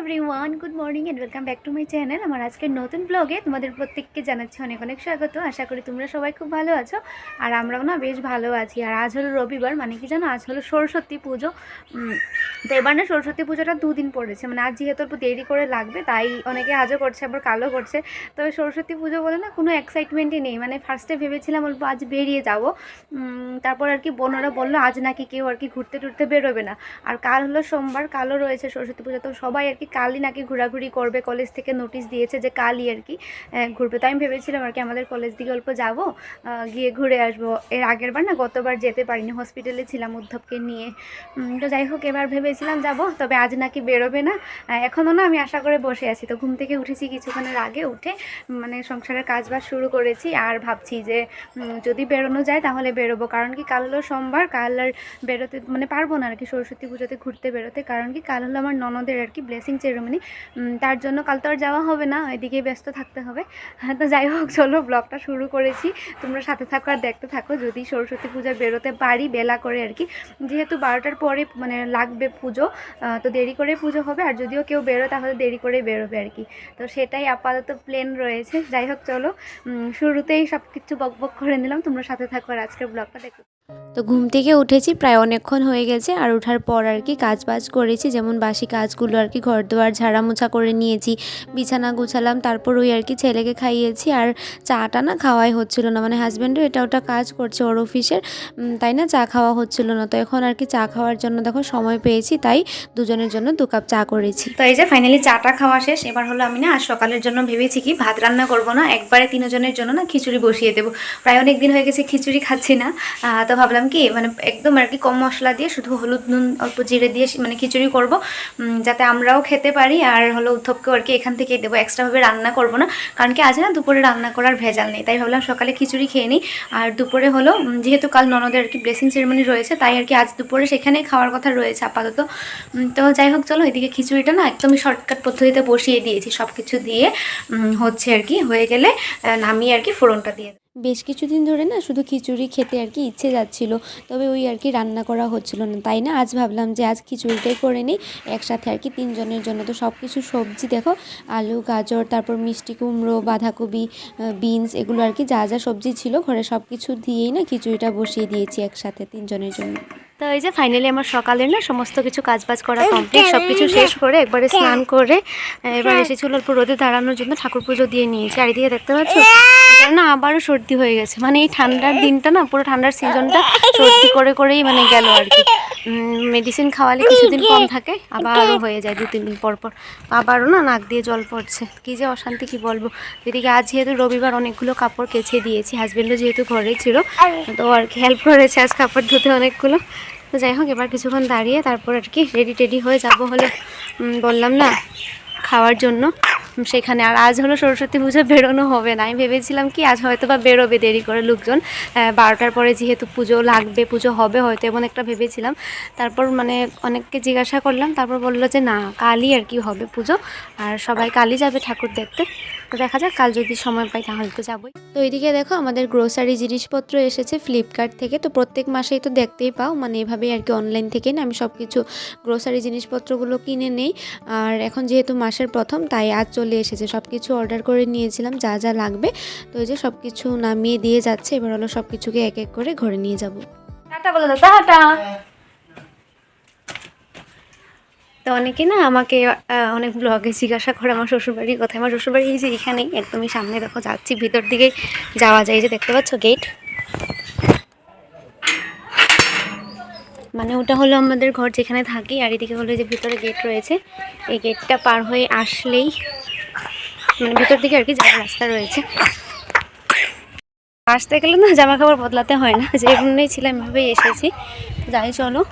Everyone good morning and welcome back to my channel আমার আজকের নতুন ব্লগে তোমাদের প্রত্যেককে জানাচ্ছি অনেক অনেক স্বাগত। আশা করি তোমরা সবাই খুব ভালো আছো। আর আমরাও না বেশ ভালো আছি। আর আজ হলো রবিবার মানে কি জানো? আজ হলো সরস্বতী পুজো। তো এবার না সরস্বতী পুজোটা দুদিন পড়েছে। মানে আজ যেহেতু একটু দেরি করে লাগবে, তাই অনেকে আজও করছে, আবার কালো করছে। তবে সরস্বতী পুজো বলে না কোনো এক্সাইটমেন্টই নেই। মানে ফার্স্টে ভেবেছিলাম অল্প আজ বেরিয়ে যাব। তারপর আর কি বোনরা বলল, আজ নাকি কেউ আর কি ঘুরতে টুরতে বেরোবে না। আর কাল হলো সোমবার, কালও রয়েছে সরস্বতী পুজো। তো সবাই আর কি কালই নাকি ঘোরাঘুরি করবে কলেজ থেকে নোটিশ দিয়েছে যে কালই আর কি। ঘুরবে। তো আমি ভেবেছিলাম আর কি আমাদের কলেজ দিকে অল্প যাব গিয়ে ঘুরে আসব। এর আগের বার না গতবার যেতে পারিনি হসপিটালে ছিলাম উদ্ধবকে নিয়ে। তো যাই হোক, এবার ভেবেছিলাম যাব, তবে আজ নাকি বেরোবে না। এখনও না আমি আশা করে বসে আছি। তো ঘুম থেকে উঠেছি কিছুক্ষণের আগে, উঠে মানে সংসারের কাজ বাজ শুরু করেছি আর ভাবছি যে যদি বেরোনো যায় তাহলে বেরোবো। কারণ কি কাল হলো সোমবার, কাল আর বেরোতে মানে পারব না আর কি সরস্বতী পুজোতে ঘুরতে বেরোতে। কারণ কি কাল হলো আমার ননদের আর কি ব্লেসিং সেরেমনি তার জন্য কাল তো আর যাওয়া হবে না ওইদিকে ব্যস্ত থাকতে হবে। হ্যাঁ, তো যাই হোক চলো ব্লগটা শুরু করেছি। তোমরা সাথে থাকো আর দেখতে থাকো যদি সরস্বতী পূজায় বেরোতে পারি বেলা করে আর কি। যেহেতু বারোটার পরে মানে লাগবে পুজো তো দেরি করে পুজো হবে আর যদিও কেউ বেরো তাহলে দেরি করে বেরোবে আর কি। তো সেটাই আপাতত প্লেন রয়েছে। যাই হোক চলো শুরুতেই সব কিছু বক বক করে নিলাম। তোমরা সাথে থাকো আর আজকের ব্লগটা দেখো। তো ঘুম থেকে উঠেছি, প্রায় অনেকক্ষণ হয়ে গেছে আর ওঠার পর আর কি কাজ বাজ করেছি। যেমন বাসি কাজগুলো আর কি ঘর দুয়ার ঝাড়া মোছা করে নিয়েছি, বিছানা গুছালাম, তারপর ওই আর কি ছেলেকে খাইয়েছি। আর চাটা না খাওয়াই হচ্ছিল না মানে হাজব্যান্ডও এটা ওটা কাজ করছে ওর অফিসের তাই না চা খাওয়া হচ্ছিল না। তো এখন আর কি চা খাওয়ার জন্য দেখো সময় পেয়েছি, তাই দুজনের জন্য দু কাপ চা করেছি। তো এই যে ফাইনালি চাটা খাওয়া শেষ, এবার হলো আমি না আজ সকালের জন্য ভেবেছি কি ভাত রান্না করব না, একবারে তিনজনের জন্য না খিচুড়ি বসিয়ে দেবো। প্রায় অনেক দিন হয়ে গেছে খিচুড়ি খাচ্ছি না তো ভাবলাম কি মানে একদম আর কি কম মশলা দিয়ে শুধু হলুদ নুন, অল্প জিরে দিয়ে মানে খিচুড়ি করব যাতে আমরাও খেতে পারি। আর হলো উদ্ধবকেও আর কি এখান থেকেই দেবো। এক্সট্রাভাবে রান্না করব না। কারণ কি আজ না দুপুরে রান্না করার ভেজাল নেই। তাই ভাবলাম সকালে খিচুড়ি খেয়ে নিই। আর দুপুরে হলো যেহেতু কাল ননদের আর কি ব্লেসিং সেরেমনি রয়েছে, তাই আর কি আজ দুপুরে সেখানে খাওয়ার কথা রয়েছে আপাতত। তো যাই হোক, চলো এদিকে খিচুড়িটা না একদমই শর্টকাট পদ্ধতিতে বসিয়ে দিয়েছি। সব কিছু দিয়ে হচ্ছে আর কি হয়ে গেলে নামিয়ে আর কি ফোড়নটা দিয়ে। বেশ কিছুদিন ধরে না শুধু খিচুড়ি খেতে আর কি ইচ্ছে যাচ্ছিল, তবে ওই আর কি রান্না করা হচ্ছিল না, তাই না? আজ ভাবলাম যে আজ খিচুড়িটাই করে নিই, একসাথে আর কি তিনজনের জন্য। তো সব কিছু সবজি দেখো, আলু, গাজর, তারপর মিষ্টি কুমড়ো, বাঁধাকপি বিনস, এগুলো আর কি যা যা সবজি ছিল, ঘরে সব কিছু দিয়েই না খিচুড়িটা বসিয়ে দিয়েছি একসাথে তিনজনের জন্য। তো এই যে ফাইনালি আমার সকালের না সমস্ত কিছু কাজ বাজ করা কমপ্লিট সব কিছু শেষ করে একবারে স্নান করে এবার এসেছিল অল্প রোদে দাঁড়ানোর জন্য ঠাকুর পুজো দিয়ে নিয়েছি। আর এদিকে দেখতে পাচ্ছ? না আবারও সর্দি হয়ে গেছে। মানে এই ঠান্ডার দিনটা না পুরো ঠান্ডার সিজনটা সর্দি করে করেই মানে গেল আর কি। মেডিসিন খাওয়ালে কিছুদিন কম থাকে আবারও হয়ে যায় দু তিন দিন পর পর। আবারও না নাক দিয়ে জল পড়ছে। কী যে অশান্তি কি বলব? এদিকে আজ যেহেতু রবিবার অনেকগুলো কাপড় কেচে দিয়েছি হাজব্যান্ডও যেহেতু ঘরেই ছিল তো আর কি হেল্প করেছে আজ কাপড় ধুতে অনেকগুলো। তো যাই হোক, এবার কিছুক্ষণ দাঁড়িয়ে তারপর আর কি রেডি টেডি হয়ে যাব হলে বললাম না, খাওয়ার জন্য। সেখানে আর আজ হলো সরস্বতী পুজো, বেরোনো হবে না। আমি ভেবেছিলাম কি আজ হয়তো বা বেরোবে দেরি করে লোকজন। বারোটার পরে যেহেতু পুজো লাগবে, পুজো হবে হয়তো এমন একটা ভেবেছিলাম। তারপর মানে অনেককে জিজ্ঞাসা করলাম, তারপর বলল যে না, কালই আর কি হবে পুজো। আর সবাই কালই যাবে ঠাকুর দেখতে। তো দেখা যাক কাল যদি সময় পাই তাহলে তো যাবোই। তো এইদিকে দেখো আমাদের গ্রোসারি জিনিসপত্র এসেছে ফ্লিপকার্ট থেকে। তো প্রত্যেক মাসেই তো দেখতেই পাও মানে এভাবেই আর কি অনলাইন থেকে না আমি সব কিছু গ্রোসারি জিনিসপত্রগুলো কিনে নেই। আর এখন যেহেতু মাসের প্রথম তাই আজ চলে এসেছে। সব কিছু অর্ডার করে নিয়েছিলাম যা যা লাগবে। তো এই যে সব কিছু নামিয়ে দিয়ে যাচ্ছে এবার হলো সব কিছুকে এক এক করে ঘরে নিয়ে যাব। টাটা বলো দাদা টাটা। তো অনেকে না আমাকে অনেক ব্লগে জিজ্ঞাসা করে আমার শ্বশুরবাড়ির কথা। আমার শ্বশুরবাড়ি এই যে এখানেই, একদমই সামনে। দেখো, যাচ্ছি, ভিতর দিকেই যাওয়া যায় যে দেখতে পাচ্ছ গেট মানে ওটা হলো আমাদের ঘর যেখানে থাকি, আর এদিকে হলো যে ভিতরে গেট রয়েছে। এই গেটটা পার হয়ে আসলেই মানে ভিতর দিকে আর কি যাওয়ার রাস্তা রয়েছে। আসতে গেলে না জামা কাপড় বদলাতে হয় না। যে এমনি ছিলাম, এভাবেই এসেছি। যাই, চলো।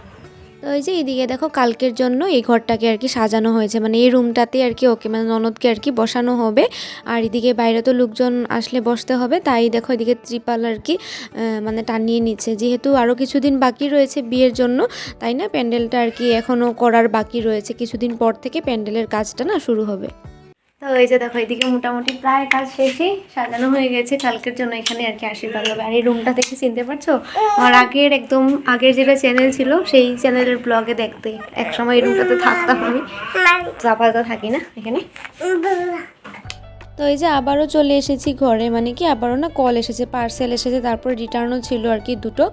তো এই যে এইদিকে দেখো কালকের জন্য এই ঘরটাকে আর কি সাজানো হয়েছে। মানে এই রুমটাতে আর কি ওকে মানে ননদকে আর কি বসানো হবে। আর এদিকে বাইরে তো লোকজন আসলে বসতে হবে। তাই দেখো এদিকে ত্রিপাল আর কি মানে টানিয়ে নিচ্ছে। যেহেতু আরও কিছুদিন বাকি রয়েছে বিয়ের জন্য, তাই না? প্যান্ডেলটা আর কি এখনও করার বাকি রয়েছে। কিছুদিন পর থেকে প্যান্ডেলের কাজটা না শুরু হবে। তো এই যে দেখো এদিকে মোটামুটি প্রায় কাজ শেষই। সাজানো হয়ে গেছে। কালকের জন্য এখানে আর কি আশীর্বাদ হবে। আর এই রুমটা দেখে চিনতে পারছ? আমার আগের একদম আগের যেটা চ্যানেল ছিল সেই চ্যানেলের ব্লগে দেখতে একসময় এই রুমটাতে থাকতাম আমি। চাপাতে থাকি না এখানে? তো এই যে আবারও চলে এসেছি ঘরে মানে কি আবারও না কল এসেছে পার্সেল এসেছে, তারপর রিটার্নও ছিল আর কি দুটো।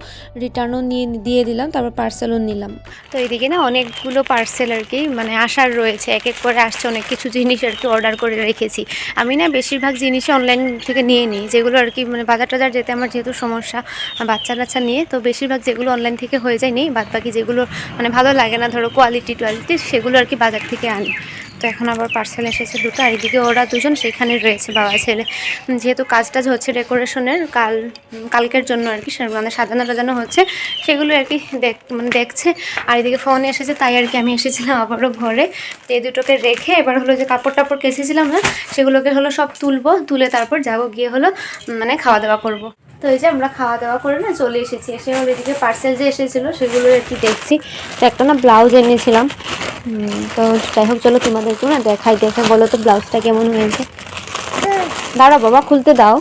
রিটার্নও নিয়ে, দিয়ে দিলাম, তারপর পার্সেলও নিলাম। তো এইদিকে না অনেকগুলো পার্সেল আর কি মানে আসার রয়েছে এক এক করে আসছে, অনেক কিছু জিনিস আর কি অর্ডার করে রেখেছি। আমি না বেশিরভাগ জিনিসই অনলাইন থেকে নিয়ে নিই, যেগুলো আর কি মানে বাজার টাজার যেতে আমার যেহেতু সমস্যা, বাচ্চা কাচ্চা নিয়ে, তো বেশিরভাগ যেগুলো অনলাইন থেকে হয়ে যায় নেই বাদ বাকি যেগুলো মানে ভালো লাগে না, ধরো কোয়ালিটি টোয়ালিটি সেগুলো আর কি বাজার থেকে আনি। তো এখন আবার পার্সেল এসেছে দুটো, আর এদিকে ওরা দুজন সেখানে রয়েছে, বাবা, ছেলে। যেহেতু কাজ টাজ হচ্ছে ডেকোরেশনের কাল কালকের জন্য আর কি মানে সাজানো টাজানো হচ্ছে, সেগুলো আর কি দেখ মানে দেখছে। আর এদিকে ফোন এসেছে, তাই আর কি আমি এসেছিলাম আবারও ঘরে। তো এই দুটোকে রেখে এবার হলো যে কাপড় টাপড় কেসেছিলাম না, সেগুলোকে হলো সব তুলবো, তুলে তারপর যাব, গিয়ে হলো মানে খাওয়া দাওয়া করব। তো এই যে আমরা খাওয়া দাওয়া করে না চলে এসেছি, এসে হলো এদিকে পার্সেল যে এসেছিল, সেগুলো আর কি দেখছি। তো একটা না ব্লাউজ এনেছিলাম। তো যাই হোক, চলো তোমাদেরকেও না দেখাই, দেখে বলো তো ব্লাউজটা কেমন হয়েছে। দাঁড়াও বাবা, খুলতে দাও।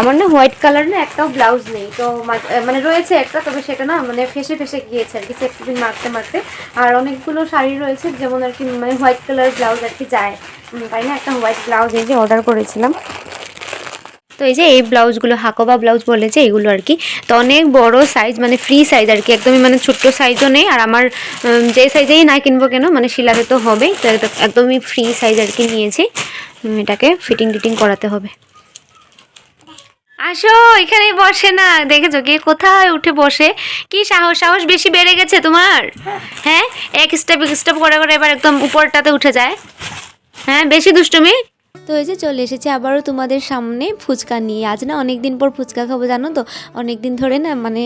আমার না হোয়াইট কালার না একটাও ব্লাউজ নেই, তো মানে রয়েছে একটা, তবে সেটা না মানে ফেসে ফেসে গিয়েছে আর কি সেফটিপিন মারতে মারতে। আর অনেকগুলো শাড়ি রয়েছে, যেমন আর কি মানে হোয়াইট কালার ব্লাউজ আর কি যায়। তাই না, একটা হোয়াইট ব্লাউজ এই যে অর্ডার করেছিলাম। তো এই যে এই ব্লাউজগুলো, হাকোবা ব্লাউজ বলেছে এগুলো আর কি, তো অনেক বড় সাইজ মানে ফ্রি সাইজ আর কি, একদমই মানে ছোট্ট সাইজও নেই, আর আমার যে সাইজেই না কিনবো কেন মানে শিলাতে তো হবেই, তো একদমই ফ্রি সাইজ আর কি নিয়েছি এটাকে ফিটিং টিটিং করাতে হবে। আসো, এখানে বসে না, দেখেছ কি কোথায় উঠে বসে? কি সাহস সাহস বেশি বেড়ে গেছে তোমার? হ্যাঁ এক স্টেপ এক স্টেপ করে করে এবার একদম উপরটাতে উঠে যায়। হ্যাঁ বেশি দুষ্টুমি? তো এই যে চলে এসেছি আবারও তোমাদের সামনে ফুচকা নিয়ে। আজ না অনেক দিন পর ফুচকা খাব, জানো তো? অনেক দিন ধরে না মানে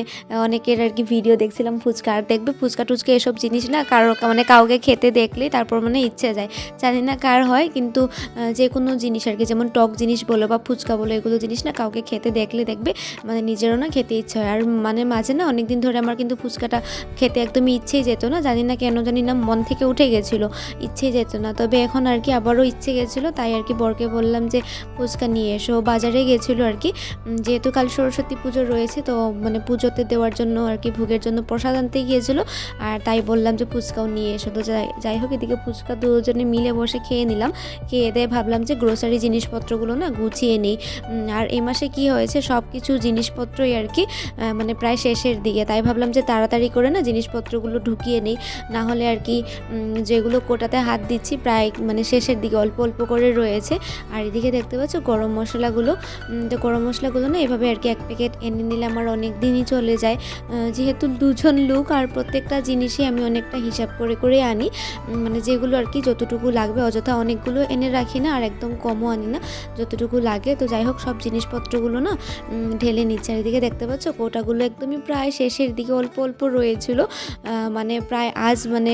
অনেকের আর কি ভিডিও দেখছিলাম ফুচকা। আর দেখবে ফুচকা টুচকা এসব জিনিস না কারও মানে কাউকে খেতে দেখলে তারপর মানে ইচ্ছে যায়। জানি না কার হয়, কিন্তু যে কোনো জিনিস আর কি, যেমন টক জিনিস বলো বা ফুচকা বলো, এগুলো জিনিস না কাউকে খেতে দেখলে দেখবে মানে নিজেরও না খেতে ইচ্ছে হয়। আর মানে মাঝে না অনেক দিন ধরে আমার কিন্তু ফুচকাটা খেতে একদমই ইচ্ছেই যেত না। জানি না কেন জানি না মন থেকে উঠে গেছিল, ইচ্ছেই যেত না। তবে এখন আর কি আবারও ইচ্ছে গেছিল, তাই আর কি বরকে বললাম যে, ফুচকা নিয়ে এসো। বাজারে গেছিল আর কি। যেহেতু কাল সরস্বতী পুজো রয়েছে, তো মানে পুজোতে দেওয়ার জন্য আর কি ভোগের জন্য প্রসাদ আনতে গিয়েছিল। আর তাই বললাম যে, ফুচকাও নিয়ে এসো। তো যাই যাই হোক, এদিকে ফুচকা দুজনে মিলে বসে খেয়ে নিলাম। খেয়ে দিয়ে ভাবলাম যে গ্রোসারি জিনিসপত্রগুলো না গুছিয়ে নিই। আর এ মাসে কি হয়েছে সব কিছু জিনিসপত্রই আর কি মানে প্রায় শেষের দিকে। তাই ভাবলাম যে, তাড়াতাড়ি করে না জিনিসপত্রগুলো ঢুকিয়ে নিই। না হলে আর কি যেগুলো কোটাতে হাত দিচ্ছি, প্রায় মানে শেষের দিকে অল্প অল্প করে রয়েছে। আর এদিকে দেখতে পাচ্ছ গরম মশলাগুলো তো গরম মশলাগুলো না এভাবে আর কি এক প্যাকেট এনে নিলে আমার অনেক দিনই চলে যায়। যেহেতু দুজন লোক আর প্রত্যেকটা জিনিসই আমি অনেকটা হিসাব করে করে আনি মানে যেগুলো আর কি যতটুকু লাগবে, অযথা অনেকগুলো এনে রাখি না আর একদম কমও আনি না, যতটুকু লাগে। তো যাই হোক, সব জিনিসপত্রগুলো না ঢেলে নিচ্ছে। আর এদিকে দেখতে পাচ্ছ কোটাগুলো একদমই প্রায় শেষের দিকে অল্প অল্প রয়েছিল। মানে প্রায় আজ মানে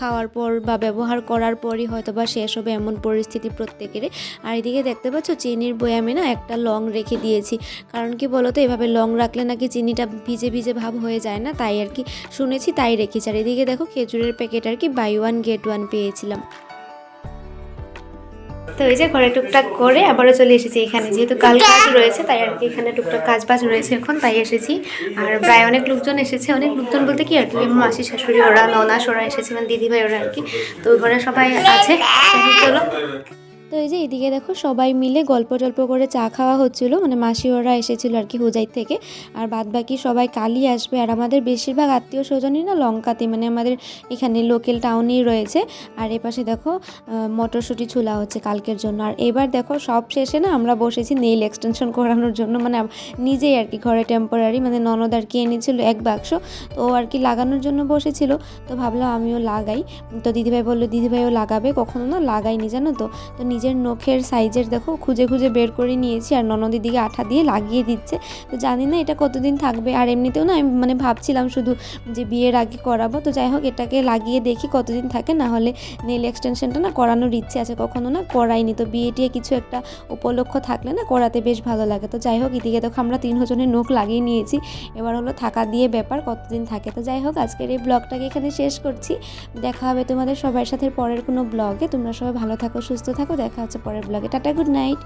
খাওয়ার পর বা ব্যবহার করার পরই হয়তো বা শেষ হবে এমন পরিস্থিতি প্রত্যেকেরই। আর এদিকে দেখতে পাচ্ছ, চিনির বয়ামে না একটা লং রেখে দিয়েছি। কারণ কি বলতো, এভাবে লং রাখলে নাকি চিনিটা ভিজে ভিজে ভাব হয়ে যায় না? তাই আর কি, শুনেছি তাই রেখেছি। আর এদিকে দেখো, খেজুরের প্যাকেট আর কি বাই ওয়ান গেট ওয়ান পেয়েছিলাম। তো এই যে ঘরে টুকটাক করে আবারও চলে এসেছি এখানে। যেহেতু কাল কাজ রয়েছে, তাই আর কি এখানে টুকটাক কাজ বাজ রয়েছে এখন, তাই এসেছি। আর প্রায় অনেক লোকজন এসেছে। অনেক লোকজন বলতে কি, আর কি, আমার মাসি শাশুড়ি ওরা ননাস ওরা এসেছে মানে দিদিভাই ওরা আর কি। তো ঘরে সবাই আছে। চলো। তো এই যে এদিকে দেখো সবাই মিলে গল্প টল্প করে চা খাওয়া হচ্ছিল। মানে মাসি ওরা এসেছিল আর কি হুজাই থেকে। আর বাদ বাকি সবাই কালই আসবে। আর আমাদের বেশিরভাগ আত্মীয় স্বজনই না লঙ্কাতে মানে আমাদের এখানে লোকাল টাউনেই রয়েছে। আর এপাশে দেখো মটরশুঁটি ছোলা হচ্ছে কালকের জন্য। আর এবার দেখো সব শেষে না আমরা বসেছি নেইল এক্সটেনশন করানোর জন্য। মানে নিজেই আর কি ঘরে টেম্পোরারি মানে ননদ আর কি এনেছিল এক বাক্স। তো আর কি লাগানোর জন্য বসেছিল। তো ভাবলাম আমিও লাগাই। তো দিদিভাই বলল, দিদিভাইও লাগাবে? কখনো না লাগাইনি জানো তো? তো নিজের নখের সাইজের দেখো, খুঁজে খুঁজে বের করে নিয়েছি আর ননদের দিকে আঠা দিয়ে লাগিয়ে দিচ্ছে। তো জানি না এটা কতদিন থাকবে আর এমনিতেও না আমি মানে ভাবছিলাম শুধু যে বিয়ের আগে করাবো। তো যাই হোক, এটাকে লাগিয়ে দেখি কতদিন থাকে, না হলে নেল এক্সটেনশনটা না করানোর ইচ্ছে আছে। কখনো না করাইনি। তো বিয়ে টিয়ে কিছু একটা উপলক্ষ থাকলে না করাতে বেশ ভালো লাগে। তো যাই হোক, এদিকে দেখো আমরা তিন তিনজনের নখ লাগিয়ে নিয়েছি। এবার হলো থাকা দিয়ে ব্যাপার কতদিন থাকে। তো যাই হোক, আজকের এই ব্লগটাকে এখানে শেষ করছি। দেখা হবে তোমাদের সবার সাথে পরের কোনো ব্লগে। তোমরা সবাই ভালো থাকো, সুস্থ থাকো। দেখা দেখা হচ্ছে পরের ব্লগে টাটা গুড নাইট